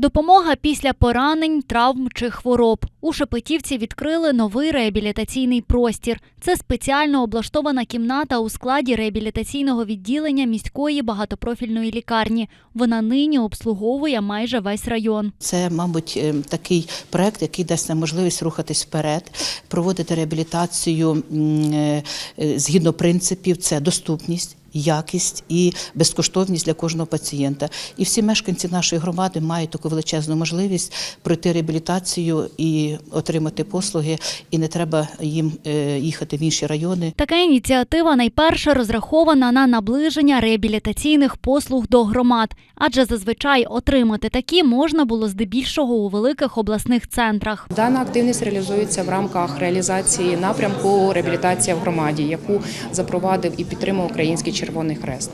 Допомога після поранень, травм чи хвороб. У Шепетівці відкрили новий реабілітаційний простір. Це спеціально облаштована кімната у складі реабілітаційного відділення міської багатопрофільної лікарні. Вона нині обслуговує майже весь район. Це, мабуть, е, такий проект, який дасть нам можливість рухатись вперед, проводити реабілітацію е, е, згідно принципів: це доступність. Якість і безкоштовність для кожного пацієнта, і всі мешканці нашої громади мають таку величезну можливість пройти реабілітацію і отримати послуги, і не треба їм е, їхати в інші райони. Така ініціатива найперше розрахована на наближення реабілітаційних послуг до громад, адже зазвичай отримати такі можна було здебільшого у великих обласних центрах. Дана активність реалізується в рамках реалізації напрямку реабілітація в громаді, яку запровадив і підтримав Український Червоний Хрест.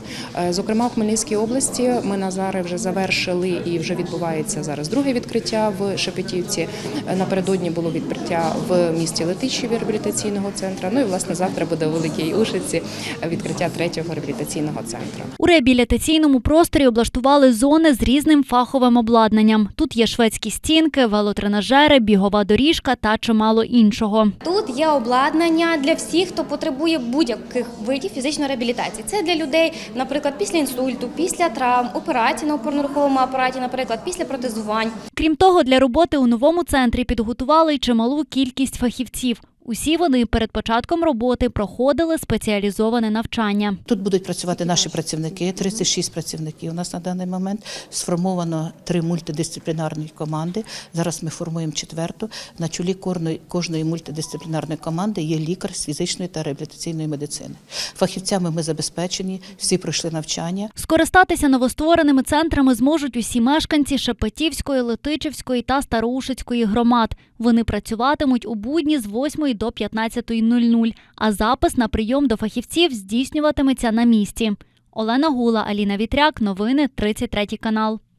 Е, Зокрема, в Хмельницькій області ми на зараз вже завершили і вже відбувається зараз друге відкриття в Шепетівці. Е, Напередодні було відкриття в місті Летичеві реабілітаційного центру. Ну і власне завтра буде у Великій Ушиці відкриття третього реабілітаційного центру. У реабілітаційному просторі облаштували зони з різним фаховим обладнанням. Тут є шведські стінки, велотренажери, бігова доріжка та чимало іншого. Тут є обладнання для всіх, хто потребує будь-яких видів фізичної реабілітації. Це для людей, наприклад, після інсульту, після травм, операцій на опорно-руховому апараті, наприклад, після протезувань. Крім того, для роботи у новому центрі підготували й чималу кількість фахівців. Усі вони перед початком роботи проходили спеціалізоване навчання. Тут будуть працювати наші працівники, 36 працівників. У нас на даний момент сформовано три мультидисциплінарні команди. Зараз ми формуємо четверту. На чолі кожної, кожної мультидисциплінарної команди є лікар з фізичної та реабілітаційної медицини. Фахівцями ми забезпечені, всі пройшли навчання. Скористатися новоствореними центрами зможуть усі мешканці Шепетівської, Летичівської та Староушицької громад. Вони працюватимуть у будні з 8 до 15.00, а запис на прийом до фахівців здійснюватиметься на місці. Олена Гула, Аліна Вітряк. Новини 33 канал.